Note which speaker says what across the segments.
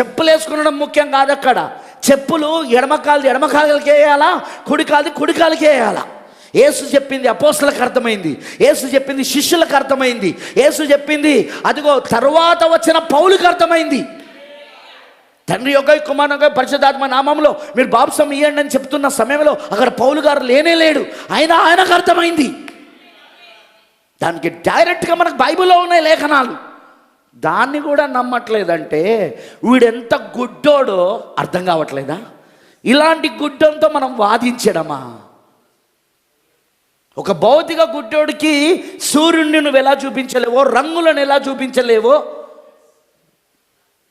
Speaker 1: చెప్పులు వేసుకునడం ముఖ్యం కాదు అక్కడ చెప్పులు ఎడమకాలు ఎడమకాలకి వేయాలా? కుడికాలు కుడికాలకి వేయాలా? యేసు చెప్పింది అపోసలకు అర్థమైంది. యేసు చెప్పింది శిష్యులకు అర్థమైంది. యేసు చెప్పింది అదిగో తర్వాత వచ్చిన పౌలుకి అర్థమైంది. తండ్రి యొక్క కుమారు యొక్క పరిశుద్ధాత్మ నామంలో మీరు బాప్సం ఇవ్వండి అని చెప్తున్న సమయంలో అక్కడ పౌలు గారు లేనే లేడు. అయినా ఆయనకు అర్థమైంది. దానికి డైరెక్ట్గా మనకు బైబిల్లో ఉన్నాయి లేఖనాలు. దాన్ని కూడా నమ్మట్లేదంటే వీడెంత గుడ్డోడో అర్థం కావట్లేదా? ఇలాంటి గుడ్డంతో మనం వాదించడమా? ఒక భౌతిక గుడ్డోడికి సూర్యుడిని నువ్వు ఎలా చూపించలేవో రంగులను ఎలా చూపించలేవో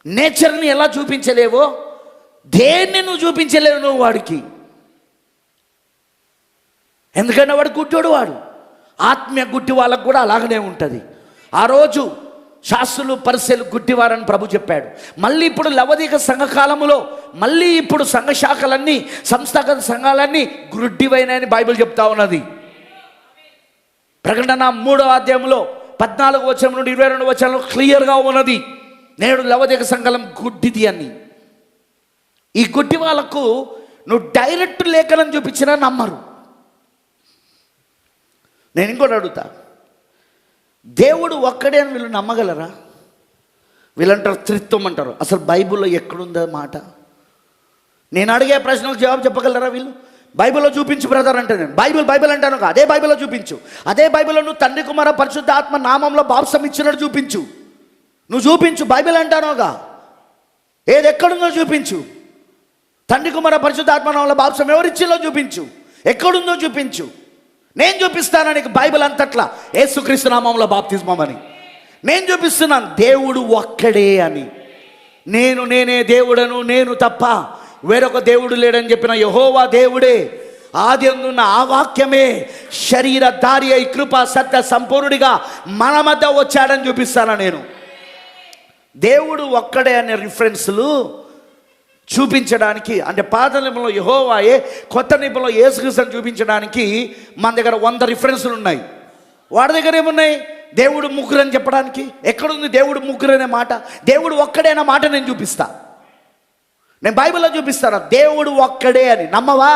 Speaker 1: నేచర్ని ఎలా చూపించలేవో దేన్ని నువ్వు చూపించలేవు నువ్వు వాడికి? ఎందుకంటే వాడు గుడ్డోడు వాడు. ఆత్మీయ గుడ్డి వాళ్ళకు కూడా అలాగనే ఉంటుంది. ఆ రోజు శాస్త్రులు పరిశీలు గుడ్డివారని ప్రభు చెప్పాడు. మళ్ళీ ఇప్పుడు లవదీక సంఘకాలములో మళ్ళీ ఇప్పుడు సంఘ శాఖలన్నీ సంస్థాగత సంఘాలన్నీ గుడ్డివైనాయని బైబిల్ చెప్తా ఉన్నది. ప్రకటన మూడో అధ్యాయంలో పద్నాలుగు వచనం నుండి ఇరవై రెండు వచనంలో క్లియర్గా ఉన్నది. నేడు లవదీక సంఘాలం గుడ్డిది అని. ఈ గుడ్డి వాళ్ళకు నువ్వు డైరెక్ట్ లేఖనం చూపించినా నమ్మరు. నేను ఇంకోటి అడుగుతా. దేవుడు ఒక్కడే అని వీళ్ళు నమ్మగలరా? వీళ్ళంటారు త్రిత్వం అంటారు. అసలు బైబిల్లో ఎక్కడుందా మాట? నేను అడిగే ప్రశ్నలకు జవాబు చెప్పగలరా వీళ్ళు? బైబిల్లో చూపించు బ్రదర్ అంటే నేను. బైబిల్ బైబిల్ అంటాను కదా, అదే బైబిల్లో చూపించు. అదే బైబిల్లో నువ్వు తండ్రి కుమార పరిశుద్ధ ఆత్మ నామంలో బాప్సం ఇచ్చినట్టు చూపించు. నువ్వు చూపించు. బైబిల్ అంటానోగా. ఏది ఎక్కడుందో చూపించు. తండ్రి కుమార పరిశుద్ధ ఆత్మ నామంలో బాప్సం ఎవరిచ్చిలో చూపించు? ఎక్కడుందో చూపించు. నేను చూపిస్తాను నీకు బైబిల్ అంతట్లా? ఏసుక్రీస్తు నామంలో బాప్తిస్మం అని నేను చూపిస్తున్నాను దేవుడు ఒక్కడే అని. నేను నేనే దేవుడను నేను తప్ప వేరొక దేవుడు లేడని చెప్పిన యహోవా దేవుడే. ఆది అందున్న ఆ వాక్యమే శరీరధారి అయి కృప సత్య సంపూర్ణుడిగా మన మధ్య వచ్చాడని చూపిస్తాను నేను. దేవుడు ఒక్కడే అనే రిఫరెన్స్లు చూపించడానికి అంటే పాత నిబంధనలో యహోవాయే కొత్త నిబంధనలో యేసుక్రీస్తుని చూపించడానికి మన దగ్గర వంద రిఫరెన్స్లు ఉన్నాయి. వాడి దగ్గర ఏమున్నాయి? దేవుడు ముగ్గురు అని చెప్పడానికి. ఎక్కడుంది దేవుడు ముగ్గురు అనే మాట? దేవుడు ఒక్కడే అనే మాట నేను చూపిస్తా. నేను బైబిల్లో చూపిస్తాను. దేవుడు ఒక్కడే అని. నమ్మవా?